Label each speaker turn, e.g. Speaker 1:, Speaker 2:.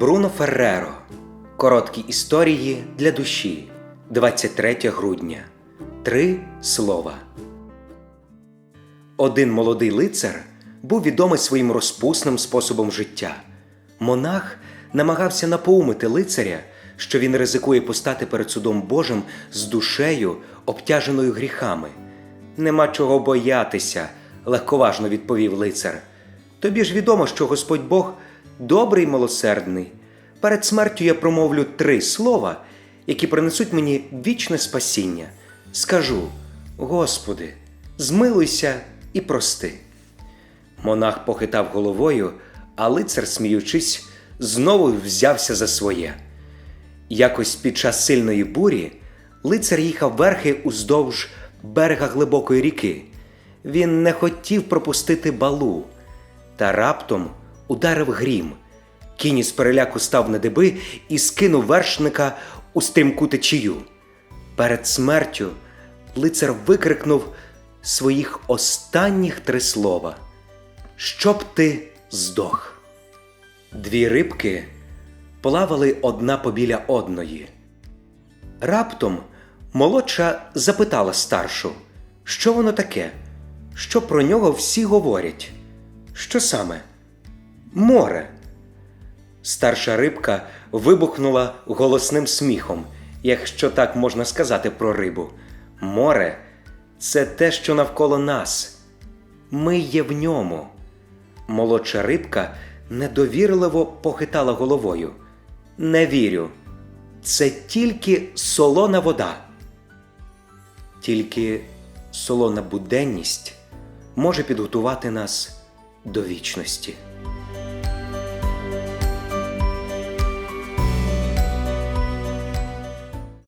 Speaker 1: Бруно Ферреро. Короткі історії для душі. 23 грудня. Три слова. Один молодий лицар був відомий своїм розпусним способом життя. Монах намагався напоумити лицаря, що він ризикує постати перед судом Божим з душею, обтяженою гріхами. Нема чого боятися, легковажно відповів лицар. Тобі ж відомо, що Господь Бог добрий милосердний. Перед смертю я промовлю три слова, які принесуть мені вічне спасіння. Скажу: Господи, змилуйся і прости. Монах похитав головою, а лицар, сміючись, знову взявся за своє. Якось під час сильної бурі лицар їхав верхи уздовж берега глибокої ріки. Він не хотів пропустити балу, та раптом ударив грім. Кінь із переляку став на диби і скинув вершника у стрімку течію. Перед смертю лицар викрикнув своїх останніх три слова: Щоб ти здох. Дві рибки плавали одна побіля одної. Раптом молодша запитала старшу, що воно таке, що про нього всі говорять. Що саме? Море. Старша рибка вибухнула голосним сміхом, якщо так можна сказати про рибу. Море це те, що навколо нас. Ми є в ньому. Молодша рибка недовірливо похитала головою. Не вірю. Це тільки солона вода. Тільки солона буденність може підготувати нас до вічності.